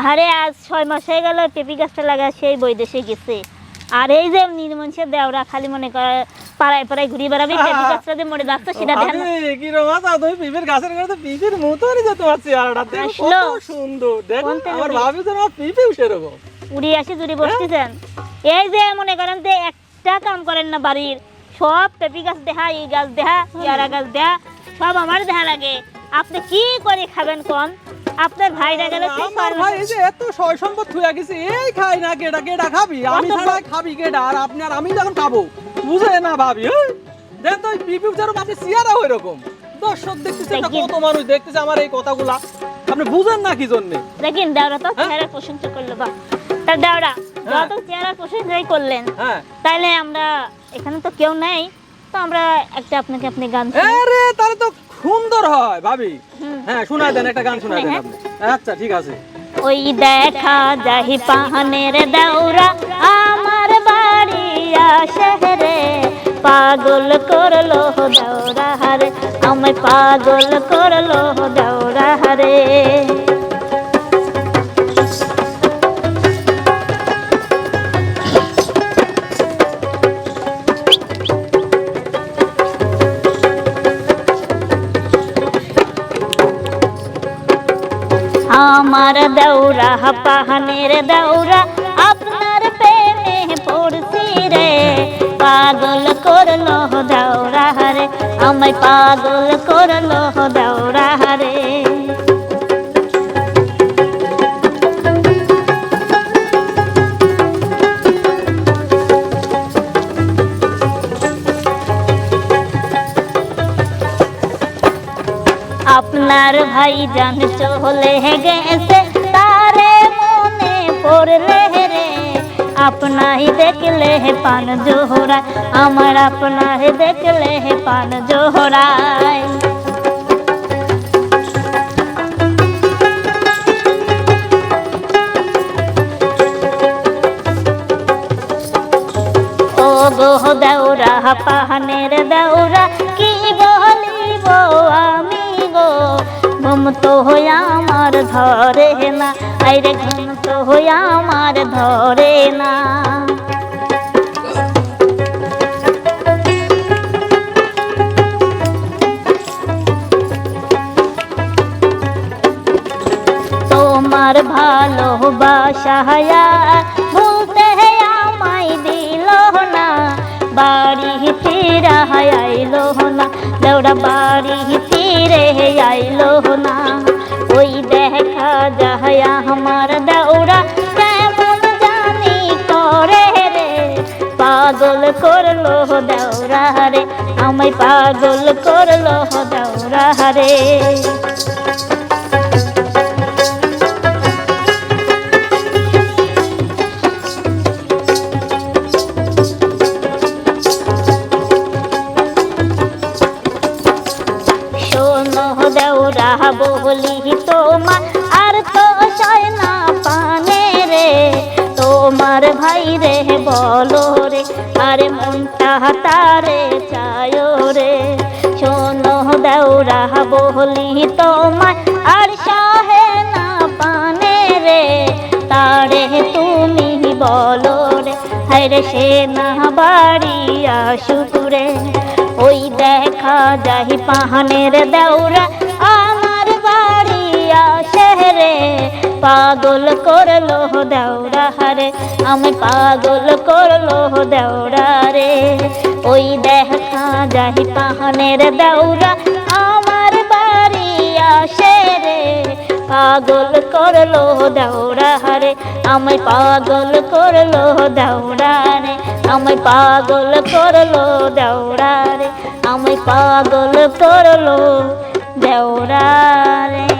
আরে আজ ছয় মাস হয়ে গেল পেঁপি গাছটা লাগা সেই বৈদেশে গেছে। আর এই যে নির্মঞ্চের দেওরা খালি মনে করে পাড়ায় পাড়ায় ঘুরে বেড়াবে পেঁপি গাছটা যে মরে যাচ্ছে সেটা কি আর তুমি পিপের গাছের গাছে পিপের মতনই যে তোমার চেহারাটা। দেখো আসলো। কত সুন্দর। দেখো আমার ভাবি তো আমার সেরকম উড়ি আসি জুড়ি বসতেছেন। এই যে মনে করেন যে একটা কাম করেন না বাড়ির সব পেঁপি গাছ দেখা এই গাছ দেখা পেয়ারা গাছ দেখা সব আমার দেখা লাগে। আপনি কি করে খাবেন কোন? আপনার ভাইরা গেলে সেই আমার ভাই এই যে এত সয় সম্পদ থুয়া গেছে এই খাই না কেডা কেডা খাবি। আমি ছাড়া খাবি কেডা আর আপনি আর আমি যখন খাব বুঝে না ভাবি? দেন তো পিপি যেরকম আপনি সিয়ারা ওই রকম দর্শক দেখতেছে না কত মানুষ দেখতেছে আমার এই কথাগুলা। আপনি বুঝেন না কি জন্যে? দেখেন দেওরা তো হ্যাঁ? চেহারা প্রশংসা করল বা তার দেওরা হ্যাঁ। যত চেহারা প্রশংসাই করলেন হ্যাঁ। তাইলে আমরা এখানে তো কেউ নেই তো আমরা একটা আপনাকে আপনি গান আরে তাহলে তো সুন্দর হয় ভাবি। হ্যাঁ শোনায় দেন একটা গান শোনায় দেন হ্যাঁ। আপনি। আচ্ছা ঠিক আছে। ওই দেখা যাহি পাহানের দৌরা আমার বাড়ি শহরে পাগল করল দৌরা হারে আমায় পাগল করল দৌরা হারে। আমার দৌরা পাহানের দৌরা আপনার প্রেমে পড়ছি রে। পাগল করল দৌরা রে আমায় পাগল করল দৌরা হারে আপনার ভাই জান চলে গেছে, তারে মনে পড়লে রে। আপনাই দেখলে হে পান জোহরা, আমার আপনার দেখলে হে পান জোহরায় ও গো দেওরা পাহানের দেওরা তো হইয়া আমার ধরে না। আইরে ঘুম তো আমার ধরে না। তোমার ভালোবাসা পাগল করল দৌড়া রে আমায় পাগল করল দৌড়া রে শোনো দেওরা তারে চায় রে। শোনো দেওরা বলি তোমার আর সহে না পানে রে। তারে তুমি বলো রে হায়রে সে না বাড়ি আসুরে ওই দেখা যাহি পাহানের দেওরা আমার বাড়ি আসে রে। পাগল করল দেওরা হারে আমি পাগল করল দেওরা রে। ওই দেখা যাহি পাহানের দেওরা, আমার বাড়ি আসে রে। পাগল করল দেওরা হারে আমি পাগল করল দেওরা রে। আমি পাগল করল দেওরা রে, আমি পাগল করল দেওরা রে।